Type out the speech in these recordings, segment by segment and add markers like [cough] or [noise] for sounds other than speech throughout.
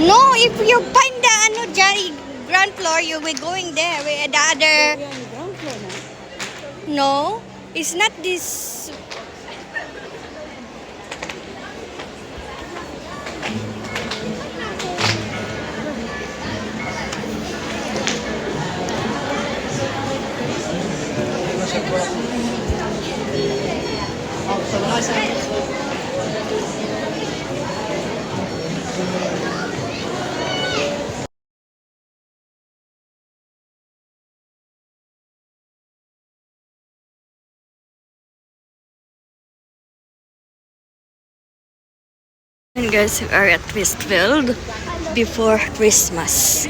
No, if you find the ano Johnny ground floor, you will going there. The other. No, it's not this. Guys, we are at Westfield before Christmas.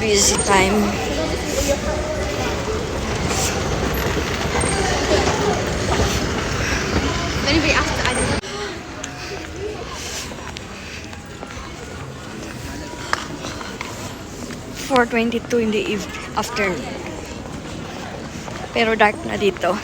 Busy time. Four twenty-two in the eve- afternoon. Pero dark na dito.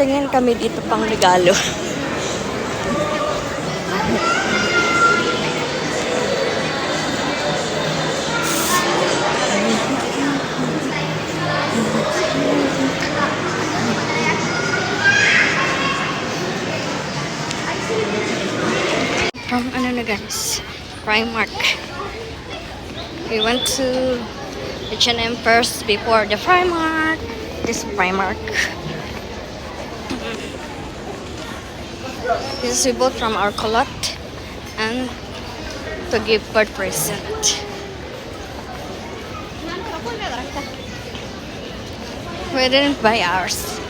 Tingin kami dito pang regalo. From ano na guys, Primark. We went to H&M first before the Primark. This Primark. This is we bought from our colot and to give for present. We didn't buy ours.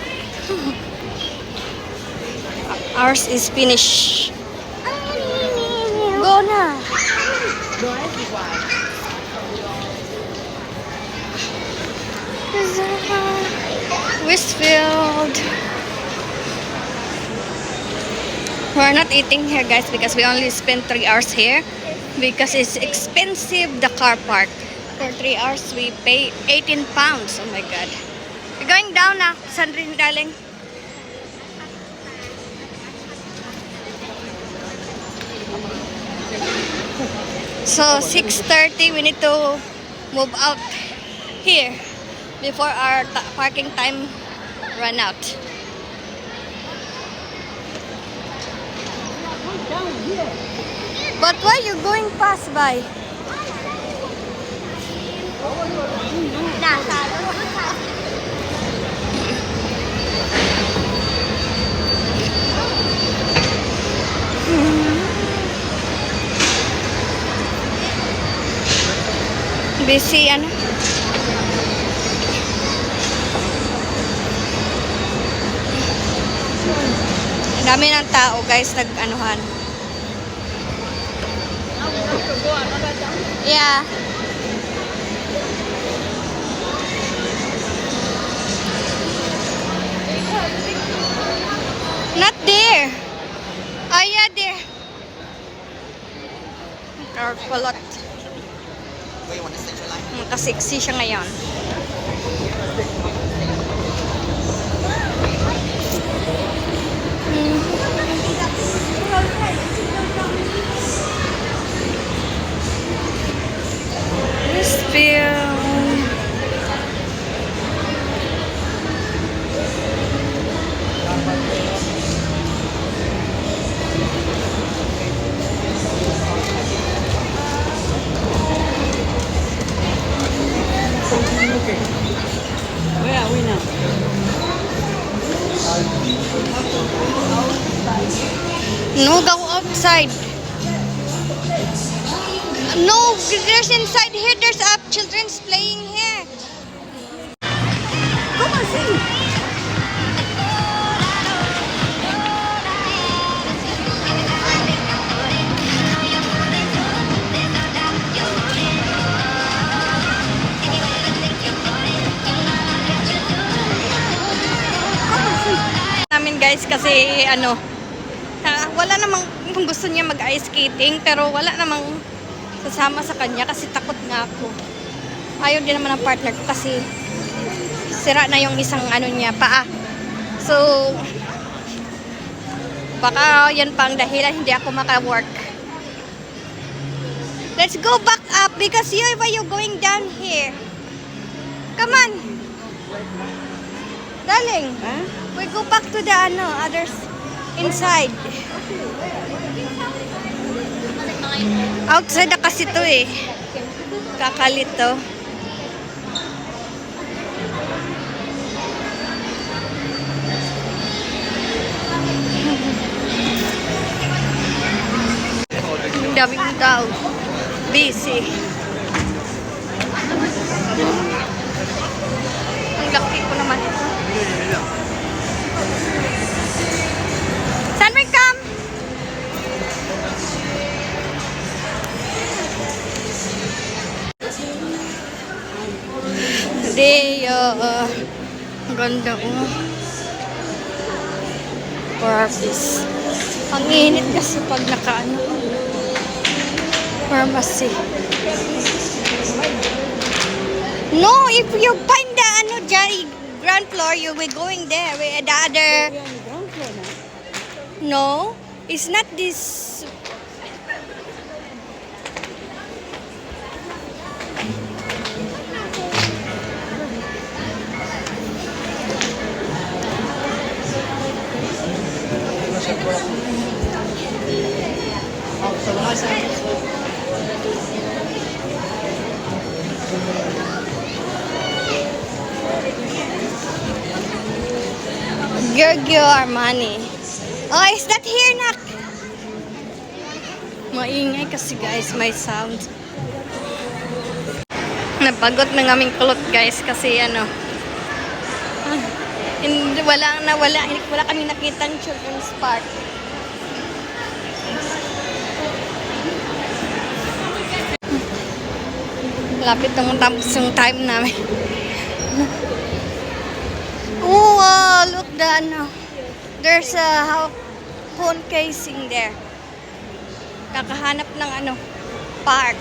[laughs] ours is finished. Go na. [laughs] Westfield. We're not eating here guys because we only spent 3 hours here because it's expensive the car park. For 3 hours we pay 18 pounds. Oh my god. We're going down now, Sandrine darling. So 6:30 we need to move out here before our parking time run out. But why you going past by? Busy ano? Dami ng tao guys nag-anuhan. Yeah. Not there. Ah, yeah, there. Car kulot. Makasexy siya ngayon. Inside here. There's up children's playing here. Come on, see. namin guys kasi ano wala namang gusto niya mag ice skating pero wala namang sasama sa kanya kasi takot nga ako Ayaw din naman ng partner ko kasi sira na yung isang ano niya, paa. So, baka yan pa ang dahilan hindi ako maka-work. Let's go back up because you why you going down here? Come on. Darling, Huh? we go back to the ano, others inside. Outside na kasi to eh. Kakalit to. Daming tao. Busy. Uh, ang ganda ko. Purpose. Ang init kasi pag nakaano. Pharmacy. No, if you find the ano dyan, ground floor, you will going there. The other, no, it's not this. Giorgio Armani. Oh, is that here, Nak? Maingay kasi guys, may sound. Napagod ng aming kulot guys kasi ano. ah, Hindi, wala na wala, wala kami nakitang children's park. Lapit nang tapos yung time namin. Oh, ano. There's a phone casing there. Kakahanap ng ano, park.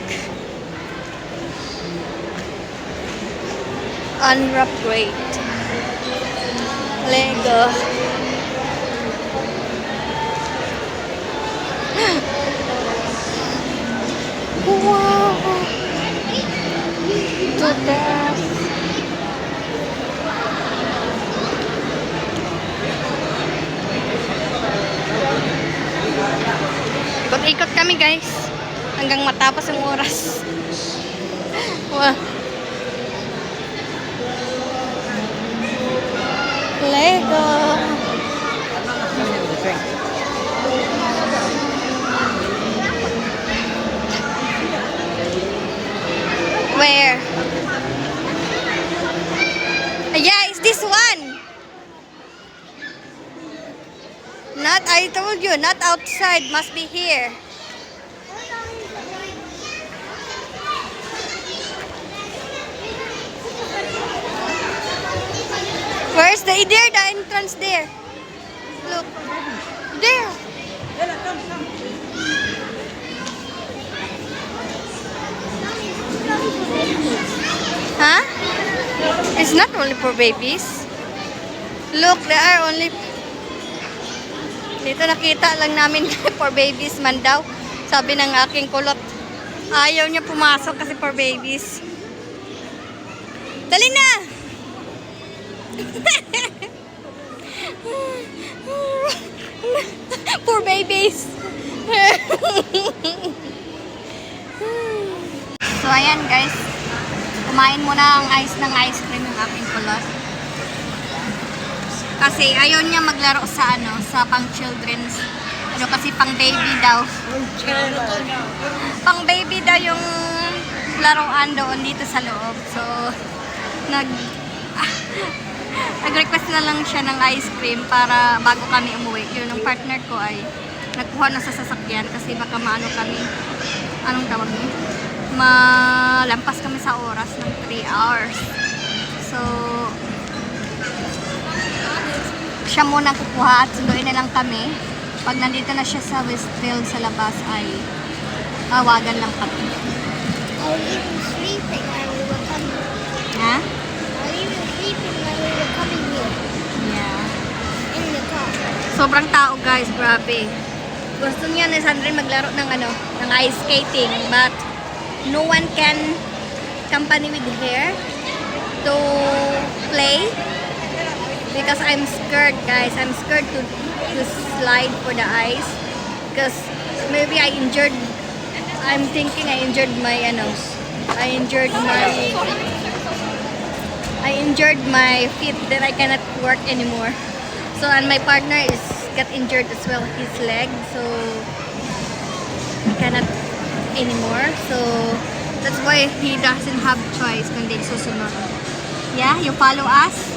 Unwrap rate. Lego. [gasps] wow. Toothbrush. Kami guys. Hanggang matapos ang oras. Wow. Lego. Where? Yeah, it's this one. Not, I told you, not outside, must be here. Where's the, there, the entrance there. Look. There. Huh? It's not only for babies. Look, there are only dito nakita lang namin [laughs] for babies man daw. Sabi ng aking kulot. Ayaw niya pumasok kasi for babies. Dali na! [laughs] for babies. so ayan guys. Kumain muna ang ice ng ice cream yung aking kulot. Kasi ayaw niya maglaro sa ano, sa pang children's. Ano kasi pang baby daw. Pang baby daw yung laruan doon dito sa loob. So, nag [laughs] nag-request na lang siya ng ice cream para bago kami umuwi. Yun, ang partner ko ay nagkuha na sa sasakyan kasi baka maano kami, anong tawag niyo? Malampas kami sa oras ng 3 hours. So, siya muna kukuha at sunduin na lang kami pag nandito na siya sa Westville sa labas ay tawagan lang kami. Are you sleeping when we were coming here? Ha? Are you sleeping when we were coming here? Yeah. In the car. Sobrang tao guys, grabe. Gusto niya ni Sandrine maglaro ng ano, ng ice skating, but no one can company with her to play because I'm scared guys. I'm scared to to slide for the ice because maybe I injured I'm thinking I injured my ano I injured my I injured my feet that I cannot work anymore. So and my partner is got injured as well his leg so he cannot anymore. So that's why he doesn't have choice kundi susunod. Yeah, you follow us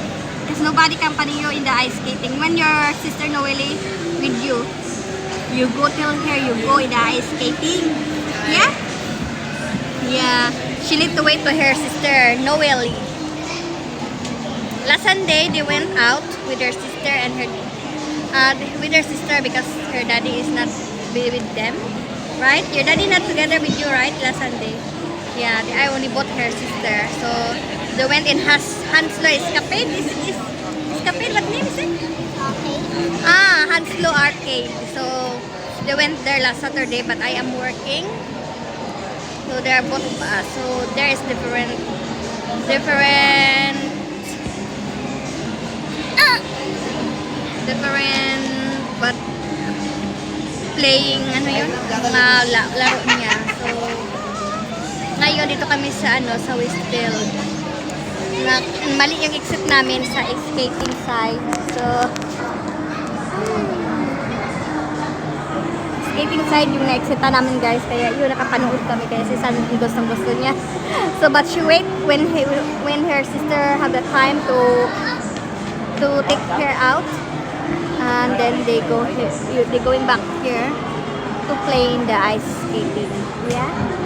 because nobody company you in the ice skating. When your sister Noelle with you, you go till here, you go in the ice skating. Yeah? Yeah. She need to wait for her sister Noelle. Last Sunday, they went out with her sister and her uh, with her sister because her daddy is not with them, right? Your daddy not together with you, right? Last Sunday, yeah. I only bought her sister, so they went in Has Hanslo Escapade. Is is Escapade? What name is it? Ah, Hanslo Arcade. So they went there last Saturday, but I am working. So they are both of us. So there is different, different different but playing ano yun mga la- laro niya so ngayon dito kami sa ano sa Westfield. Na, mali yung exit namin sa skating side. So skating side yung na-exita namin guys. Kaya yun nakapanood kami kaya si San gusto gusto niya. [laughs] So but she wait when he, when her sister have the time to to take her out. And then they go here they going back here to play in the ice skating. Yeah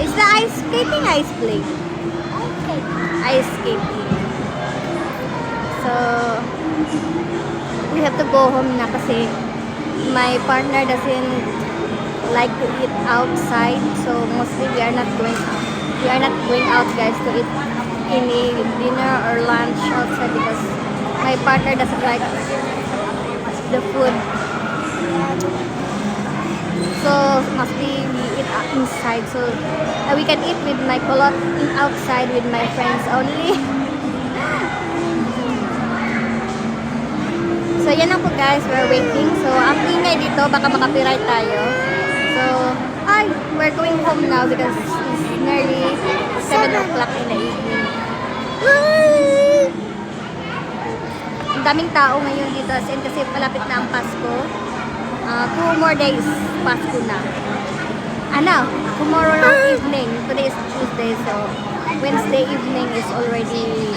is the ice skating ice play ice skating so we have to go home na kasi my partner doesn't like to eat outside so mostly we are not going out. we are not going out guys to eat any dinner or lunch outside because my partner doesn't like the food. So must be we eat inside. So uh, we can eat with my kulot in outside with my friends only. [laughs] so yan lang po guys, we're waiting. So ang ingay dito, baka makapiright tayo. So, ay, we're going home now because it's nearly 7 o'clock in the evening. Ang daming tao ngayon dito as in kasi palapit na ang Pasko. Ah, two more days, Pasko na. Ano, tomorrow lang evening. Today is Tuesday, so Wednesday evening is already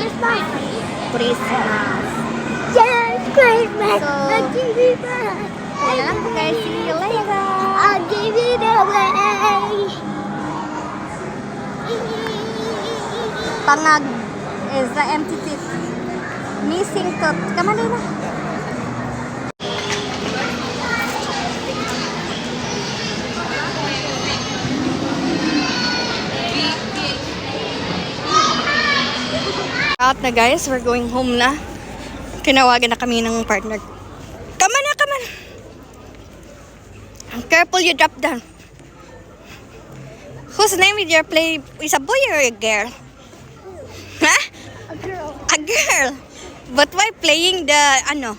Christmas. Yes, Christmas. So, I'll give it back. Kaya lang po guys, see you later. I'll give it away. Pangag is the empty teeth. Missing tooth. Kamali na. Out na guys, we're going home na. Kinawagan na kami ng partner. Come on na, come on. Careful you drop down. Whose name is your play? Is a boy or a girl? Huh? A girl. A girl. But why playing the ano?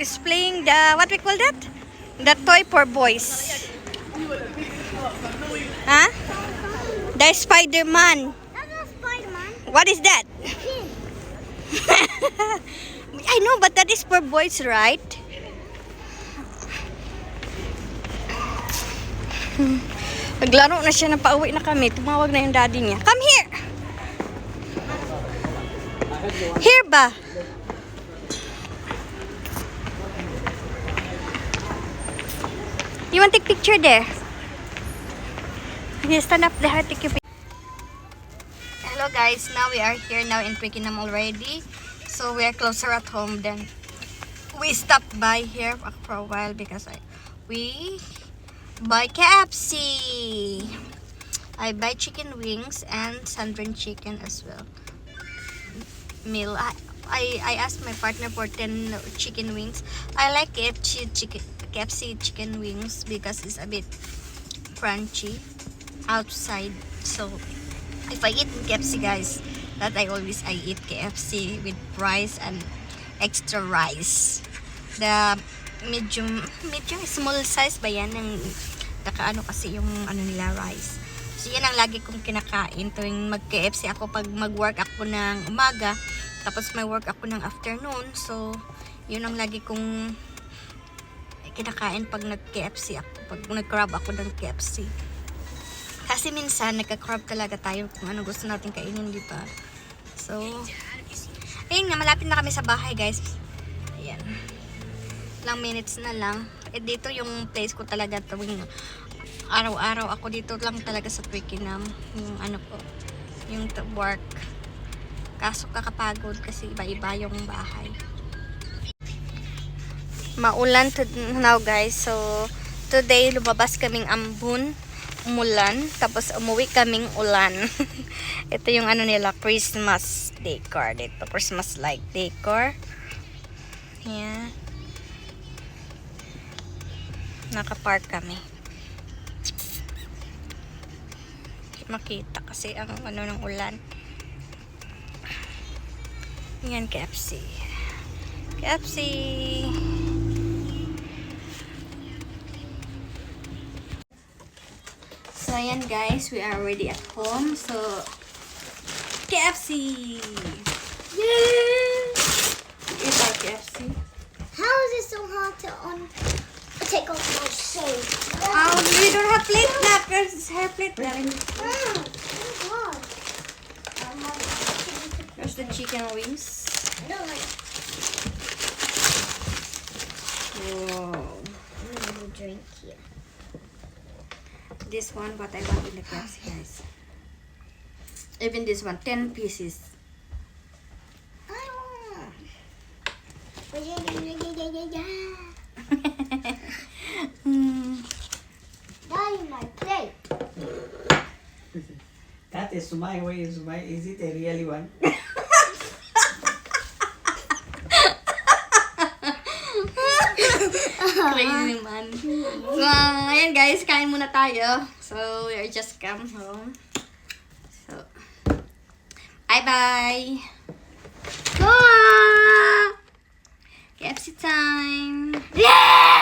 Is playing the what we call that? The toy for boys. Huh? The Spider-Man. What is that? [laughs] I know, but that is for boys, right? Naglaro na siya, napauwi na kami. Tumawag na yung daddy niya. Come here! Here ba? You want to take picture there? Okay, stand up there, take your picture. Guys, now we are here now in Twickenham already. So we are closer at home then. We stopped by here for a while because I we buy KFC. I buy chicken wings and sandwich chicken as well. Meal. I, I, I asked my partner for 10 chicken wings. I like KFC chicken, KFC chicken wings because it's a bit crunchy outside. So, if I eat KFC, guys, that I always I eat KFC with rice and extra rice. The medium, medium small size ba yan? Ng, nakaano kasi yung ano nila rice. So, yan ang lagi kong kinakain tuwing mag-KFC ako pag mag-work ako ng umaga. Tapos may work ako ng afternoon. So, yun ang lagi kong kinakain pag nag-KFC ako. Pag nag-crab ako ng KFC. Kasi minsan, nagka-crab talaga tayo kung ano gusto natin kainin, di ba? So, ayun nga, malapit na kami sa bahay, guys. Ayan. Ilang minutes na lang. Eh, dito yung place ko talaga tuwing araw-araw ako dito lang talaga sa Twickenham. Yung ano ko, yung work. Kaso kakapagod kasi iba-iba yung bahay. Maulan to now guys. So, today lumabas kaming ambun, umulan, tapos umuwi kaming ulan. [laughs] Ito yung ano nila, Christmas decor dito. Christmas light decor. Yan. Nakapark kami. Makita kasi ang ano ng ulan. Yan, KFC. KFC. Ayan guys, we are already at home. So, KFC! Yay! Eat our KFC. How is it so hard to on take off my shirt? Oh, we don't have plate na. There's hair plate na rin. God. Um, There's the chicken wings. I don't like Wow. I'm gonna drink here. This one, what I want in the KFC, guys. Even this one, 10 pieces. [laughs] That is my way, is my is it a really one? [laughs] Crazy man. So, ayan guys, kain muna tayo. So, we are just come home. So, bye-bye. Ah! KFC time. Yeah!